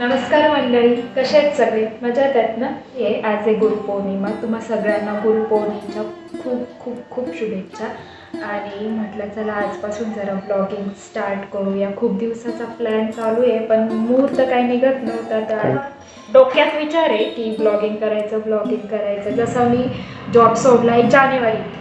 नमस्कार मंडळी कसे आहेत सगळे? मजात आहेत ना? हे आज आहे गुरुपौर्णिमा. तुम्हा सगळ्यांना गुरुपौर्णिमेच्या खूप खूप खूप शुभेच्छा. आणि म्हटलं चला आजपासून जरा ब्लॉगिंग स्टार्ट करूया. खूप दिवसाचा प्लॅन चालू आहे पण मुहूर्त काही निघत नव्हता. तर डोक्यात विचार आहे की ब्लॉगिंग करायचं ब्लॉगिंग करायचं. जसं मी जॉब सोडला आहे जानेवारीत.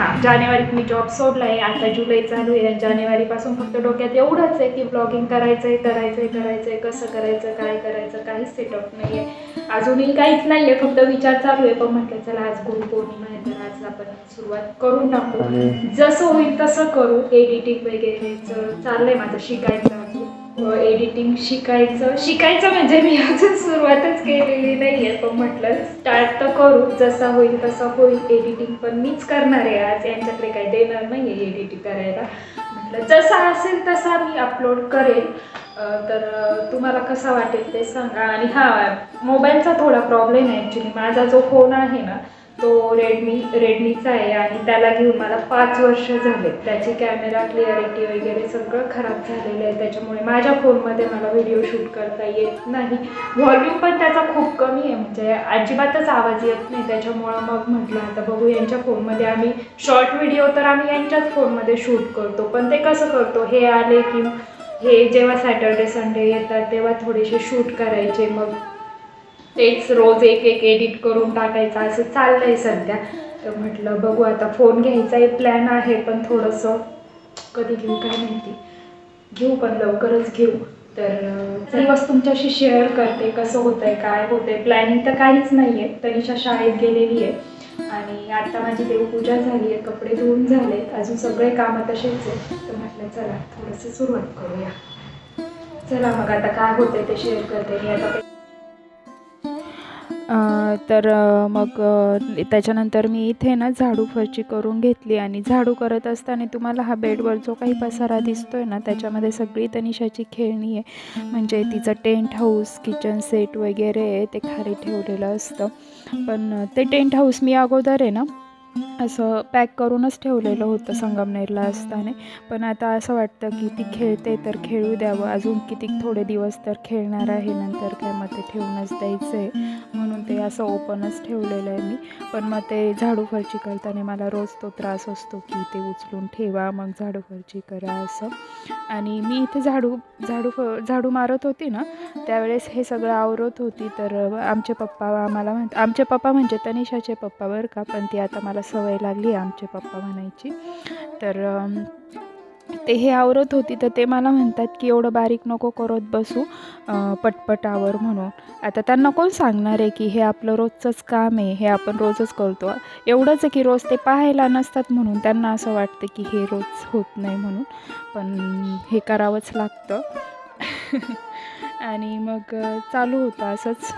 हां जानेवारीत मी जॉब सोडला आहे आता जुलै चालू आहे जानेवारीपासून फक्त डोक्यात एवढंच आहे की ब्लॉगिंग करायचं आहे करायचं आहे करायचं आहे कसं करायचं काय करायचं काहीच सेटअप नाही आहे अजूनही काहीच नाही आहे फक्त विचार चालू आहे. पण म्हटलं चला आज गुरुपौर्णिमा आहे तर आज आपण सुरुवात करून टाकू. जसं होईल तसं करू एडिटिंग वगैरेचं चाललंय माझं शिकायचं एडिटिंग शिकायचं. शिकायचं म्हणजे मी अजून सुरुवातच केलेली नाही आहे पण म्हटलं स्टार्ट तर करू. जसा होईल तसं होईल. एडिटिंग पण मीच करणार आहे आज. यांच्याकडे काही देणार नाही आहे एडिटिंग करायला. म्हटलं जसा असेल तसा मी अपलोड करेल तर तुम्हाला कसा वाटेल ते सांगा. आणि हा मोबाईलचा थोडा प्रॉब्लेम आहे ॲक्च्युली माझा जो फोन आहे ना तो रेडमी रेडमीचा आहे आणि त्याला घेऊन मला पाच वर्ष झाले. त्याची कॅमेरा क्लिअरिटी वगैरे सगळं खराब झालेलं आहे. त्याच्यामुळे माझ्या फोनमध्ये मला व्हिडिओ शूट करता येत नाही. व्हॉल्यूम पण त्याचा खूप कमी आहे. म्हणजे अजिबातच आवाज येत नाही. त्याच्यामुळं मग म्हटलं आता बघू यांच्या फोनमध्ये आम्ही शॉर्ट व्हिडिओ तर आम्ही यांच्याच फोनमध्ये शूट करतो. पण ते कसं करतो? हे आले की हे जेव्हा सॅटर्डे संडे येतात तेव्हा थोडेसे शूट करायचे. मग तेच रोज एक एक एडिट करून टाकायचं असं चाललंय सध्या. तर म्हटलं बघू आता फोन घ्यायचा एक प्लॅन आहे पण थोडंसं कधी घेऊ काय माहिती. घेऊ पण लवकरच घेऊ. तर अं, दिवस तुमच्याशी शेअर करते कसं होतंय काय होतंय प्लॅनिंग तर काहीच नाही आहे तनिषा शाळेत गेलेली आहे. आणि आता माझी देवपूजा झाली आहे कपडे धुवून झाले अजून सगळे कामं तसेच आहे तर म्हटलं चला थोडंसं सुरुवात करूया. चला मग आता काय होतंय ते शेअर करते. मी आता तर मग त्याच्यानंतर मी इथे ना झाडू फरची करून घेतली आणि झाडू करत असताना तुम्हाला हा बेडवर जो काही पसारा आहे ना त्याच्यामध्ये सगळी तनिषाची खेळणी आहे. म्हणजे तिचं टेंट हाऊस किचन सेट वगैरे आहे ते खाली ठेवलेलं असतं. पण ते टेंट हाऊस मी अगोदर आहे ना असं पॅक करूनच ठेवलेलं होतं संगमनेरला असताना. पण आता असं वाटतं की ती खेळते तर खेळू द्यावं. अजून किती थोडे दिवस तर खेळणार आहे. नंतर काय मग ते ठेवूनच द्यायचं आहे म्हणून ते असं ओपनच ठेवलेलं आहे मी. पण मग ते झाडू फरची करताना मला रोज तो त्रास असतो की ते उचलून ठेवा मग झाडू फरची करा असं. आणि मी इथे झाडू झाडू फ झाडू मारत होती ना त्यावेळेस हे सगळं आवरत होती तर आमचे पप्पा आम्हाला म्हणत आमचे पप्पा म्हणजे तनिषाचे पप्पा बरं का पण ती आता मला सवय लागली आहे आमचे पप्पा म्हणायची. तर ते हे आवरत होती तर ते मला म्हणतात की एवढं बारीक नको करत बसू पटपटावर म्हणून. आता त्यांना कोण सांगणार आहे की हे आपलं रोजचंच काम आहे हे आपण रोजच करतो. एवढंच आहे की रोज ते पाहायला नसतात म्हणून त्यांना असं वाटतं की हे रोज होत नाही म्हणून. पण हे करावंच लागतं. आणि मग चालू होता असंच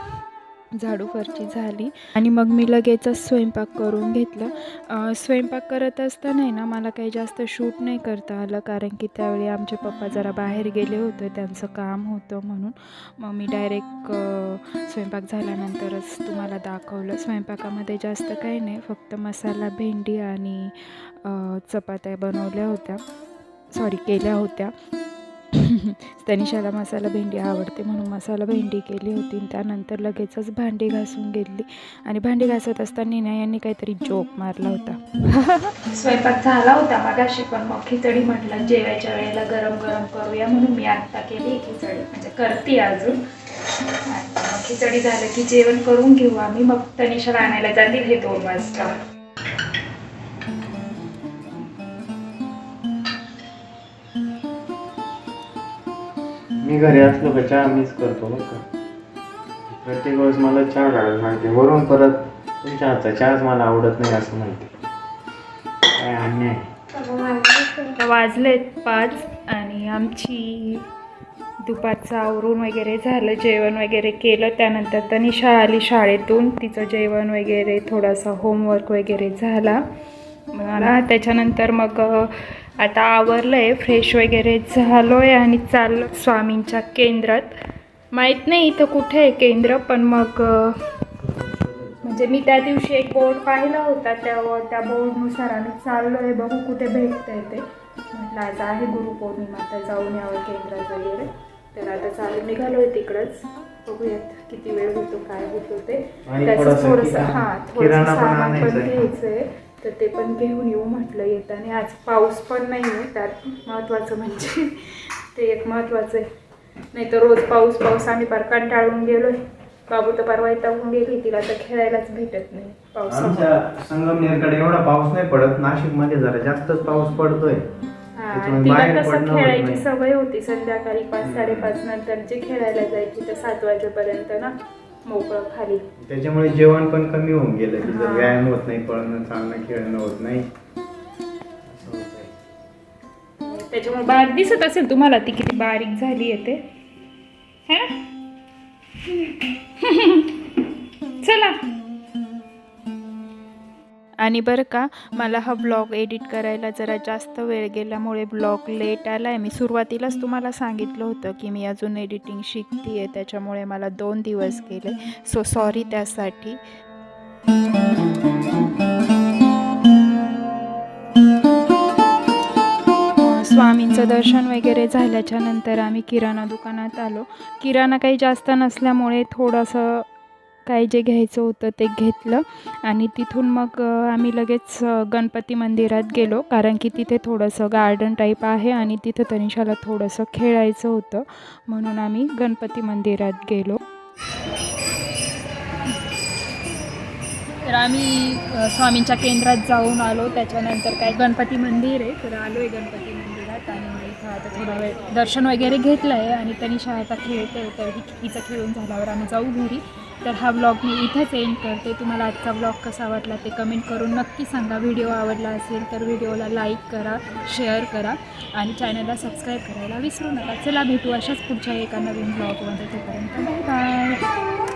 झाडू फरची झाली. आणि मग मी लगेचच स्वयंपाक करून घेतलं. स्वयंपाक करत असताना ना मला काही जास्त शूट नाही करता आलं. कारण की त्यावेळी आमचे पप्पा जरा बाहेर गेले होते. त्यांचं काम होतं म्हणून. मग मी डायरेक्ट स्वयंपाक झाल्यानंतरच तुम्हाला दाखवलं. स्वयंपाकामध्ये जास्त काही नाही. फक्त मसाला भेंडी आणि चपात्या बनवल्या होत्या. सॉरी केल्या होत्या. तनिषाला मसाला भेंडी आवडते म्हणून मसाला भेंडी केली होती. त्यानंतर लगेचच भांडी घासून घेतली आणि भांडी घासत असताना ना यांनी काहीतरी जोक मारला होता. स्वयंपाक झाला होता मगाशी पण मग खिचडी म्हटलं जेवायच्या वेळेला गरम गरम करूया म्हणून मी आत्ता केली खिचडी. म्हणजे करते अजून. खिचडी झालं की जेवण करून घेऊ आम्ही. मग तनिषाला आणायला जातील हे दोन वाजता. मी घरी असलो का चहा मिस करतो बरं का. प्रत्येक वेळेस मला चहा काढायला माहिती वरून परत तुमच्या हातचा चहाच मला आवडत नाही असं माहिती काय अन्याय. आता वाजलेत पाच आणि आमची दुपारचं आवरून वगैरे झालं जेवण वगैरे केलं. त्यानंतर तनिषा आली शाळेतून. तिचं जेवण वगैरे थोडासा होमवर्क वगैरे झाला. मला. त्याच्यानंतर मग आता आवरलं आहे फ्रेश वगैरे झालो आहे आणि चाललो स्वामींच्या केंद्रात. माहीत नाही इथं कुठे आहे केंद्र पण मग म्हणजे मी त्या दिवशी एक बोर्ड पाहिला होता त्या त्या बोर्डनुसार आम्ही चाललो आहे बघू कुठे भेटतंय ते. म्हटलं आज आहे गुरुपौर्णिमा तर जाऊन यावं केंद्रात वगैरे. तर आता चालू निघालो आहे तिकडंच. बघूयात किती वेळ होतो काय होतो ते. त्याचं थोडंसं हां थोडंसं सामान पण आहे. घ्यायचं आहे तर ते पण घेऊन येऊ म्हटलं येताना. आज पाऊस पण नाही आहे त्यात महत्त्वाचं म्हणजे ते एक महत्त्वाचं आहे. नाही तर रोज पाऊस पाऊस आम्ही फार कंटाळून गेलोय. बाबू तर परवा येतावून गेली तिला तर खेळायलाच भेटत नाही आमच्या संगमनेरकडे एवढा पाऊस नाही पडत. नाशिकमध्ये जरा जास्तच पाऊस पडतोय. तिला कसं खेळायची. सवय होती. संध्याकाळी पाच साडेपाच नंतर जे खेळायला जायची तर सात वाजेपर्यंत ना. मोकळं खाली त्याच्यामुळे जेवण पण कमी होऊन गेलं हा. व्यायाम होत नाही पळणं चालणं खेळणं होत नाही असं होतंय. त्याच्यामुळे बारीक दिसत असेल तुम्हाला ती किती बारीक झाली आहे ते है ना चला आणि बरं का मला हा ब्लॉग एडिट करायला जरा जास्त वेळ गेल्यामुळे ब्लॉग लेट आला आहे मी सुरुवातीलाच तुम्हाला सांगितलं होतं की मी अजून एडिटिंग शिकते आहे त्याच्यामुळे मला दोन दिवस गेले. सो सॉरी त्यासाठी. स्वामींचं दर्शन वगैरे झाल्याच्यानंतर आम्ही किराणा दुकानात आलो. किराणा काही जास्त नसल्यामुळे थोडंसं काय जे घ्यायचं होतं ते घेतलं. आणि तिथून मग आम्ही लगेच गणपती मंदिरात गेलो. कारण की तिथे थोडंसं गार्डन टाईप आहे आणि तिथं तनिषाला थोडंसं खेळायचं होतं. म्हणून आम्ही गणपती मंदिरात गेलो. तर आम्ही स्वामींच्या केंद्रात जाऊन आलो. त्याच्यानंतर काय गणपती मंदिर आहे. तर आलो आहे गणपती मंदिरात आणि इथं आता थोडा वेळ दर्शन वगैरे घेतलं आहे आणि तनिषा आता खेळते तर ही हिचं खेळून झाल्यावर आम्ही जाऊ घरी. तर हा ब्लॉग मी इथंच एंड करते. तुम्हाला आजचा ब्लॉग कसा वाटला ते कमेंट करून नक्की सांगा. व्हिडिओ आवडला असेल तर व्हिडिओला लाईक करा शेअर करा आणि चॅनलला सबस्क्राईब करायला विसरू नका. चला भेटू अशाच पुढच्या एका नवीन ब्लॉगमध्ये तोपर्यंत बाय बाय